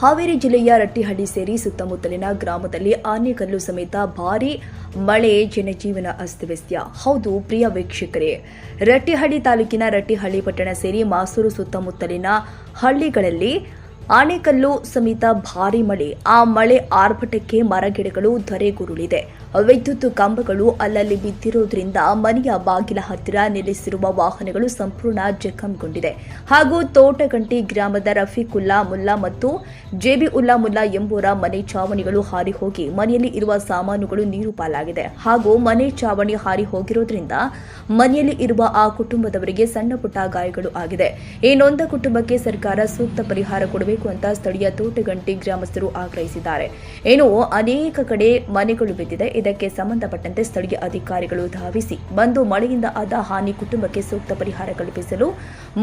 ಹಾವೇರಿ ಜಿಲ್ಲೆಯ ರಟ್ಟಿಹಳ್ಳಿ ಸೇರಿ ಸುತ್ತಮುತ್ತಲಿನ ಗ್ರಾಮದಲ್ಲಿ ಆನೆಕಲ್ಲು ಸಮೇತ ಭಾರಿ ಮಳೆ, ಜನಜೀವನ ಅಸ್ತವ್ಯಸ್ತ ಹೌದು, ಪ್ರಿಯ ವೀಕ್ಷಕರೇ. ರಟ್ಟಿಹಳ್ಳಿ ತಾಲೂಕಿನ ರಟ್ಟಿಹಳ್ಳಿ ಪಟ್ಟಣ ಸೇರಿ ಮಾಸೂರು ಸುತ್ತಮುತ್ತಲಿನ ಹಳ್ಳಿಗಳಲ್ಲಿ ಆನೆಕಲ್ಲು ಸಮೇತ ಭಾರಿ ಮಳೆ. ಆ ಮಳೆ ಆರ್ಭಟಕ್ಕೆ ಮರಗಿಡಗಳು ಧರೆಗುರುಳಿದೆ. ವಿದ್ಯುತ್ ಕಂಬಗಳು ಅಲ್ಲಲ್ಲಿ ಬಿದ್ದಿರುವುದರಿಂದ ಮನೆಯ ಬಾಗಿಲ ಹತ್ತಿರ ನಿಲ್ಲಿಸಿರುವ ವಾಹನಗಳು ಸಂಪೂರ್ಣ ಜಖಂಗೊಂಡಿದೆ. ಹಾಗೂ ತೋಟಗಂಟಿ ಗ್ರಾಮದ ರಫೀಕುಲ್ಲಾ ಮುಲ್ಲಾ ಮತ್ತು ಜೆಬಿ ಉಲ್ಲಾ ಮುಲ್ಲಾ ಎಂಬುವರ ಮನೆ ಚಾವಣಿಗಳು ಹಾರಿ ಹೋಗಿ ಮನೆಯಲ್ಲಿ ಇರುವ ಸಾಮಾನುಗಳು ನೀರು ಪಾಲಾಗಿದೆ. ಹಾಗೂ ಮನೆ ಚಾವಣಿ ಹಾರಿ ಹೋಗಿರೋದ್ರಿಂದ ಮನೆಯಲ್ಲಿ ಇರುವ ಆ ಕುಟುಂಬದವರಿಗೆ ಸಣ್ಣ ಪುಟ್ಟ ಗಾಯಗಳು ಆಗಿದೆ. ಈ ಕುಟುಂಬಕ್ಕೆ ಸರ್ಕಾರ ಸೂಕ್ತ ಪರಿಹಾರ ಕೊಡಬೇಕು ಅಂತ ಸ್ಥಳೀಯ ತೋಟಗಂಟಿ ಗ್ರಾಮಸ್ಥರು ಆಗ್ರಹಿಸಿದ್ದಾರೆ. ಏನು, ಅನೇಕ ಕಡೆ ಮನೆಗಳು ಬಿದ್ದಿದೆ. ಇದಕ್ಕೆ ಸಂಬಂಧಪಟ್ಟಂತೆ ಸ್ಥಳೀಯ ಅಧಿಕಾರಿಗಳು ಧಾವಿಸಿ, ಬಂದು ಮಳೆಯಿಂದ ಆದ ಹಾನಿ ಕುಟುಂಬಕ್ಕೆ ಸೂಕ್ತ ಪರಿಹಾರ ಕಲ್ಪಿಸಲು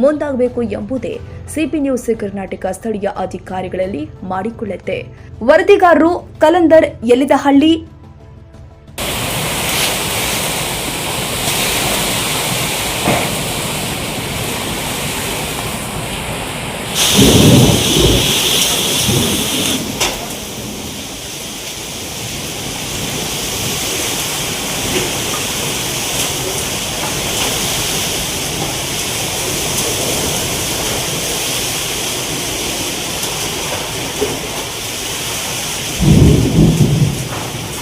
ಮುಂದಾಗಬೇಕು ಎಂಬುದೇ ಸಿಪಿ ನ್ಯೂಸ್ ಕರ್ನಾಟಕ ಸ್ಥಳೀಯ ಅಧಿಕಾರಿಗಳಲ್ಲಿ ಮಾಡಿಕೊಳ್ಳುತ್ತೆ. ವರದಿಗಾರರು ಕಲಂದರ್ ಯಲಿದಹಳ್ಳಿ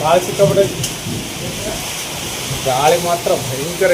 കാഴ്ചക്കവിടെ ജാളി മാത്രം ഭയങ്കര